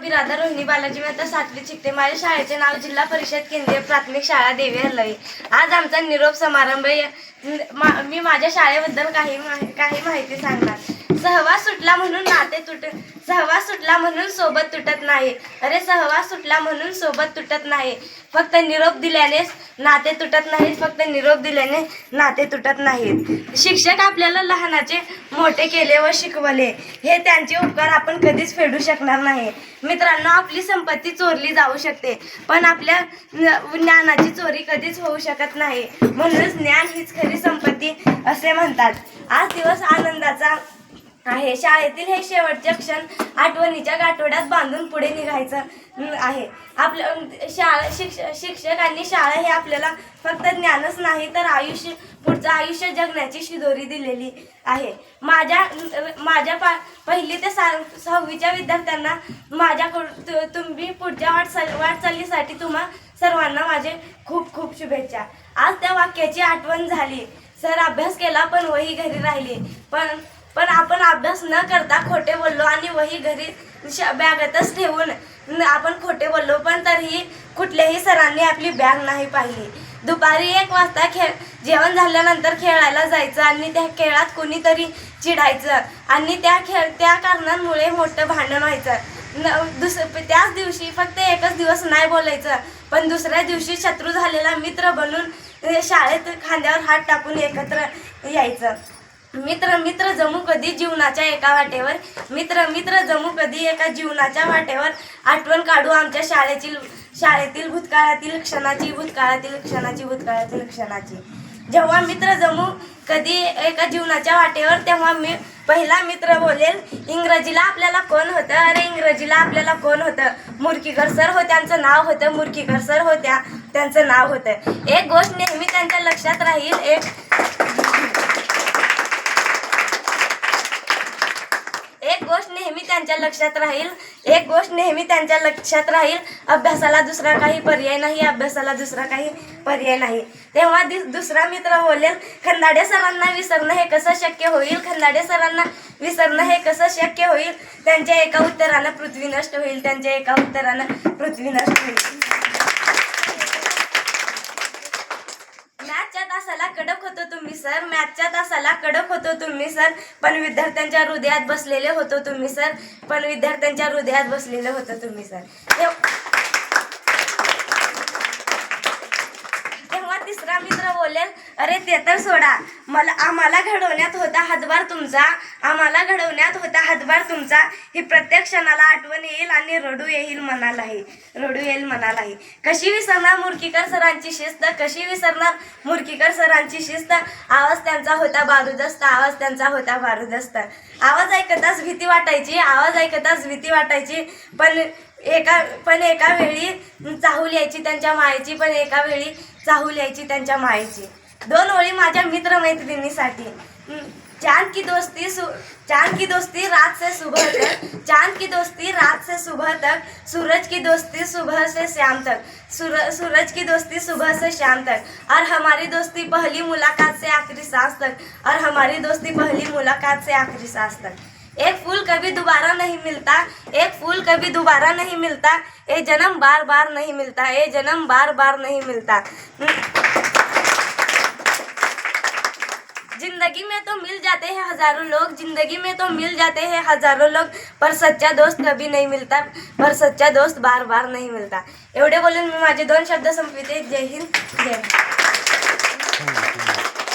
बिरादर रोहिणी बालाजी मेहता सातवी शिकते माझ्या शाळेचे नाव जिल्हा परिषद केंद्रीय प्राथमिक शाळा देवी हल्लवी आज आमचा निरोप समारंभ मा- मी माझ्या शाळेबद्दल काही माहि- काही माहिती सांगणार. सहवास सुटला म्हणून नाते तुट सहवास सुटला म्हणून सोबत तुटत नाही. अरे सहवास सुटला म्हणून सोबत तुटत नाही. फक्त निरोप दिल्यानेच नाते तुटत नाहीत फक्त निरोप दिल्याने नाते तुटत नाहीत. शिक्षक आपल्याला लहानाचे मोठे केले व शिकवले. हे त्यांचे उपकार आपण कधीच फेडू शकणार नाही. मित्रांनो आपली संपत्ती चोरली जाऊ शकते पण आपल्या ज्ञानाची चोरी कधीच होऊ शकत नाही. म्हणूनच ज्ञान हीच खरी संपत्ती असे म्हणतात. आज दिवस आनंदाचा आहे. शाळेतील हे शेवटचे क्षण आठवणीच्या गाठोड्यात बांधून पुढे निघायचं आहे. आपलं शाळा शिक्ष शिक्षक आणि शाळा हे आपल्याला फक्त ज्ञानच नाही तर आयुष्य पुढचं आयुष्य जगण्याची शिदोरी दिलेली आहे. माझ्या माझ्या पा पहिली ते सा सहावीच्या विद्यार्थ्यांना माझ्याकडून तु- तुम्ही पुढच्या वाटचाल वाटचालीसाठी तुम्हा सर्वांना माझे खूप खूप शुभेच्छा. आज त्या वाक्याची आठवण झाली. सर अभ्यास केला पण वही घरी राहिली. पण पण आपण अभ्यास न करता खोटे बोललो आणि वही घरी श- बॅगेतच ठेवून आपण खोटे बोललो पण तरीही कुठल्याही सरांनी आपली बॅग नाही पाहिली. दुपारी एक वाजता खेळ जेवण झाल्यानंतर खेळायला जायचं आणि त्या खेळात कोणीतरी चिडायचं आणि त्या खेळ त्या कारणांमुळे मोठं भांडण व्हायचं. न दुस त्याच दिवशी फक्त एकच दिवस नाही बोलायचं पण दुसऱ्या दिवशी शत्रू झालेला मित्र बनून शाळेत खांद्यावर हात टाकून एकत्र यायचं. मित्र मित्र जमू कधी जीवनाच्या एका वाटेवर? मित्र मित्र जमू कधी एका जीवनाच्या वाटेवर? आठवण काढू आमच्या शाळेतील शाळेतील भूतकाळातील क्षणाची भूतकाळातील क्षणाची भूतकाळातील क्षणाची. जेव्हा मित्र जमू कधी एका जीवनाच्या वाटेवर तेव्हा मी पहिला मित्र बोलेल इंग्रजीला आपल्याला कोण होतं? अरे इंग्रजीला आपल्याला कोण होतं? मुरकीकर सर हो त्यांचं नाव होतं मुरकीकर सर होत्या त्यांचं नाव होतं. एक गोष्ट नेहमी त्यांच्या लक्षात राहील एक एक गोष्ट नेहमी त्यांच्या लक्षात राहील एक गोष्ट नेहमी त्यांच्या लक्षात राहील अभ्यासाला दुसरा काही पर्याय नाही अभ्यासाला दुसरा काही पर्याय नाही. तेव्हा दि- दुसरा मित्र बोलेल खंदाडे सरांना विसरणं हे कसं शक्य होईल? खंदाडे सरांना विसरणं हे कसं शक्य होईल? त्यांच्या एका उत्तरानं पृथ्वी नष्ट होईल त्यांच्या एका उत्तरानं पृथ्वी नष्ट होईल मॅथच्या तासाला कडक होतो तुम्ही सर. मॅथच्या तासाला कडक होतो तुम्ही सर. पण विद्यार्थ्यांच्या हृदयात बसलेले होतो तुम्ही सर. पण विद्यार्थ्यांच्या हृदयात बसलेले होतो तुम्ही सर. तिसरा मित्र बोलेल अरे ते तर सोडा. मला आम्हाला घडवण्यात होता हातभार तुमचा. आम्हाला घडवण्यात होता हातभार तुमचा. ही प्रत्येक क्षणाला आठवण येईल आणि रडू येईल मनालाही. रडू येईल मनालाही. कशी विसरणार मुरकीकर सरांची शिस्त? कशी विसरणार मुरकीकर सरांची शिस्त? आवाज त्यांचा होता बारुदस्त आवाज त्यांचा होता बारुदस्त. आवाज ऐकताच भीती वाटायची आवाज ऐकताच भीती वाटायची. पण एका पण एका वेळी चाहूल यायची त्यांच्या मायेची पण एका वेळी चाहूल यायची त्यांच्या मायेची. दोन ओळी माझ्या मित्रमैत्रिणीसाठी. चांद की दोस्ती सु चांद की दोस्ती रात से सुबह तक चांद की दोस्ती रात से सुबह तक सूरज की दोस्ती सुबह से शाम तक सूर, सूरज की दोस्ती सुबह से शाम तक और हमारी दोस्ती पहली मुलाकात से आखिरी सांस तक और हमारी दोस्ती पहली मुलाकात से आखिरी सांस तक। एक फूल कभी दोबारा नहीं मिलता एक फूल कभी दोबारा नहीं मिलता ये जन्म बार बार नहीं मिलता ये जन्म बार बार नहीं मिलता। जिंदगी में तो मिल जाते हैं हजारों लोग जिंदगी में तो मिल जाते हैं हजारों लोग पर सच्चा दोस्त कभी नहीं मिलता पर सच्चा दोस्त बार बार नहीं मिलता। एवढे बोलून मी माझे दोन शब्द संपविते. जय हिंद जय